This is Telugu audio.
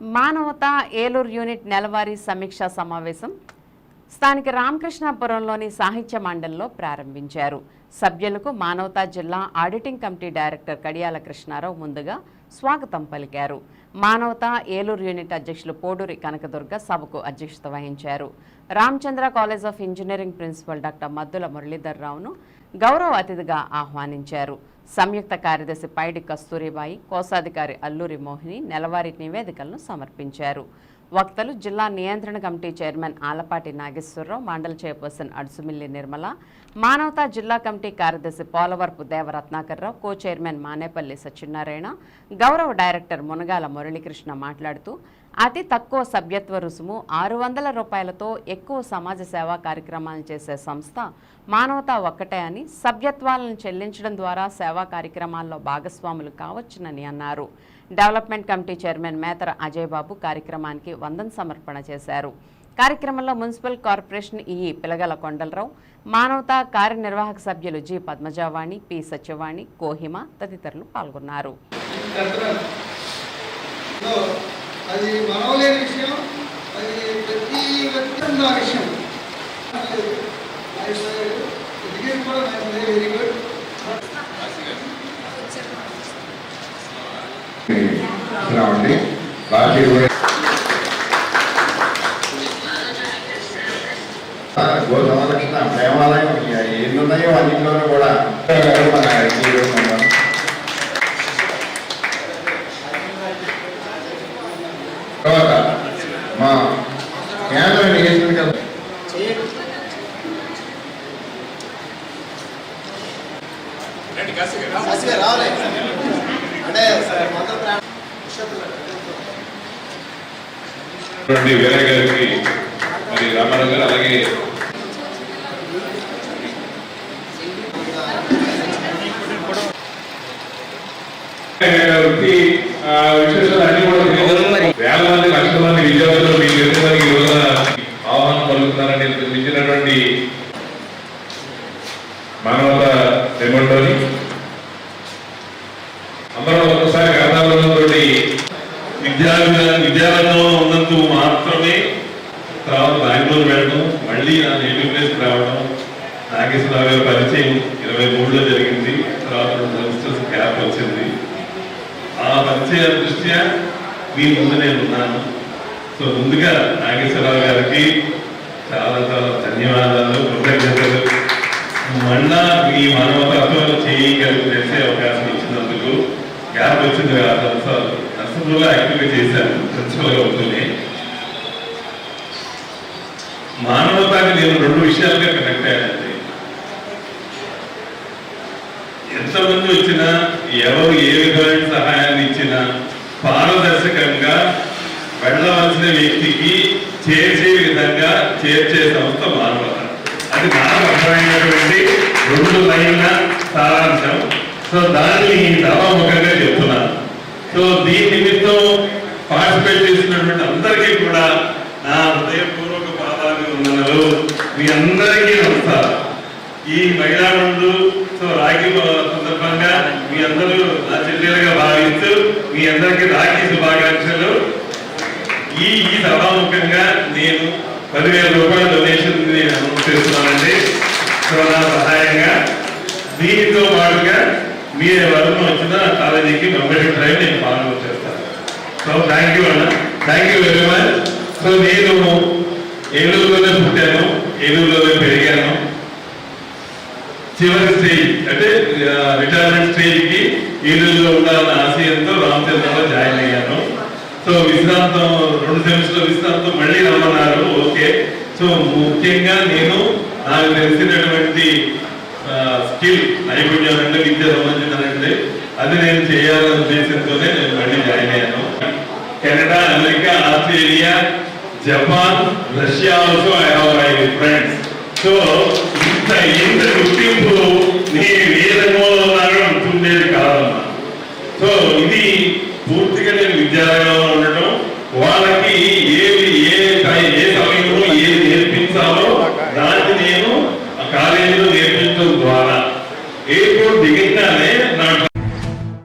మానవత ఏలూరు యూనిట్ నెలవారీ సమీక్షా సమావేశం స్థానిక రామకృష్ణాపురంలోని సాహిత్య మండలిలో ప్రారంభించారు. సభ్యులకు మానవతా జిల్లా auditing committee director Kadiyala Krishnarao ముందుగా స్వాగతం పలికారు. మానవతా ఏలూరు యూనిట్ అధ్యక్షులు పోడూరి కనకదుర్గ సభకు అధ్యక్షత వహించారు. Ramachandra college of engineering principal doctor Maddula Muralidhar రావును గౌరవ అతిథిగా ఆహ్వానించారు. సంయుక్త కార్యదర్శి పైడి కస్తూరిబాయి కోశాధికారి అల్లూరి మోహిని నెలవారీ నివేదికలను సమర్పించారు. వక్తలు జిల్లా నియంత్రణ కమిటీ చైర్మన్ ఆలపాటి నాగేశ్వరరావు మండల చైర్పర్సన్ అడుసుమిల్లి నిర్మల మానవతా జిల్లా కమిటీ కార్యదర్శి పోలవరపు దేవరత్నాకర్రావు కో చైర్మన్ మానేపల్లి సత్యనారాయణ గౌరవ డైరెక్టర్ మునగాల మురళీకృష్ణ మాట్లాడుతూ అతి తక్కువ సభ్యత్వ రుసుము ఆరు వందల రూపాయలతో ఎక్కువ సమాజ సేవా కార్యక్రమాలను చేసే సంస్థ మానవత ఒక్కటే అని సభ్యత్వాలను చెల్లించడం ద్వారా సేవా కార్యక్రమాల్లో భాగస్వాములు కావచ్చునని అన్నారు. Development committee chairman Methara Ajay Babu కార్యక్రమానికి వందన సమర్పణ చేశారు. కార్యక్రమంలో municipal corporation EE Pilagala Kondalarao Manavata కార్యనిర్వాహక సభ్యులు జి పద్మజావాణి పి సత్యవాణి కోహిమ తదితరులు పాల్గొన్నారు. అది మనవలేని విషయం అది ప్రతి వ్యక్తి ఉన్న విషయం. ఎడ్యుకేషన్ కూడా వెరీ గుడ్ రావండి. ప్రేమాలయం ఎన్ని ఉన్నాయో అన్నింటిలోనూ కూడా మన ఈ మన తర్వాత మా కేంద్ర నియోజకవర్గ రావాలి అంటే నుండి వీరయ్య గారికి మరి రామారావు గారు అలాగే. వేల మంది లక్షల మంది విద్యార్థులు మీకు ఎదుగుదలకి ఈ రోజున ఆహ్వానం పలుకుతున్నారని మించినటువంటి మానవత విద్యా విద్యారంగంలో ఉన్నందుకు మాత్రమే తర్వాత బెంగళూరు వెళ్ళడం మళ్ళీ నా నేటివ్ ప్లేస్ రావడం నాగేశ్వరరావు గారి పరిచయం ఇరవై మూడులో జరిగింది. తర్వాత రెండు సెమిస్టర్స్ గ్యాప్ వచ్చింది. ఆ పరిచయ దృష్ట్యా మీ ముందు నేను ఉన్నాను. సో ముందుగా నాగేశ్వరరావు గారికి చాలా చాలా ధన్యవాదాలు కృతజ్ఞతలు. మళ్ళా మీ మానవతత్వం చేసే అవకాశం ఇచ్చినందుకు గ్యాప్ వచ్చింది కాదు సార్ నర్సింహుల్లో యాక్టివ్గా చేశాను ప్రిన్సిపల్గా అవుతూనే మానవతాన్ని నేను రెండు విషయాలుగా కనెక్ట్ అయ్యానండి. ఎంతమంది వచ్చినా ఎవరు ఏ విధమైన సహాయాన్ని ఇచ్చినా పారదర్శకంగా వెళ్ళవలసిన వ్యక్తికి చేర్చే విధంగా చేర్చే సంస్థ మానవత. అది నాకు అర్థమైనటువంటి రెండు లైన్ల సారాంశం. సో దాన్ని సభాముఖంగా చెప్తున్నాను. సో దీ మీ అందరికీ నమస్కారం. ఈ మహిళా ముందు సో రాఖీ సందర్భంగా మీ అందరూ నా చెల్లెలుగా భావిస్తూ మీ అందరికీ రాఖీ శుభాకాంక్షలు. ఈ ఈ సభాముఖంగా నేను పదివేల రూపాయల డొనేషన్ నేను అనౌన్స్ చేస్తున్నానండి. సో నా సహాయంగా దీనితో పాటుగా మీ వరకు వచ్చిన కాలేజీకి మెంబర్షిప్ డ్రైవ్ నేను ఫాలో చేస్తాను. సో థ్యాంక్ యూ అన్న. Thank you very much. So నేను ఏలూరులోనే పుట్టాను ఏలూరులోనే పెరిగాను. చివరి స్టేజ్ అంటే రిటైర్మెంట్ స్టేజ్కి ఏలూరులో ఉండాలన్న ఆశయంతో రామచంద్రంలో జాయిన్ అయ్యాను. సో విశ్రాంతం రెండు సెమిస్టర్ విశ్రాంతం మళ్ళీ రమ్మన్నారు. ఓకే. సో ముఖ్యంగా నేను నాకు తెలిసినటువంటి స్కిల్ నైపుణ్యం అంటే విద్య సంబంధించినంటే అది నేను చేయాలనే ఉద్దేశంతోనే నేను మళ్ళీ జాయిన్ అయ్యాను. Canada America Australia Japan Russia also I have my friends so ఇంత ఇంత గుర్తింపు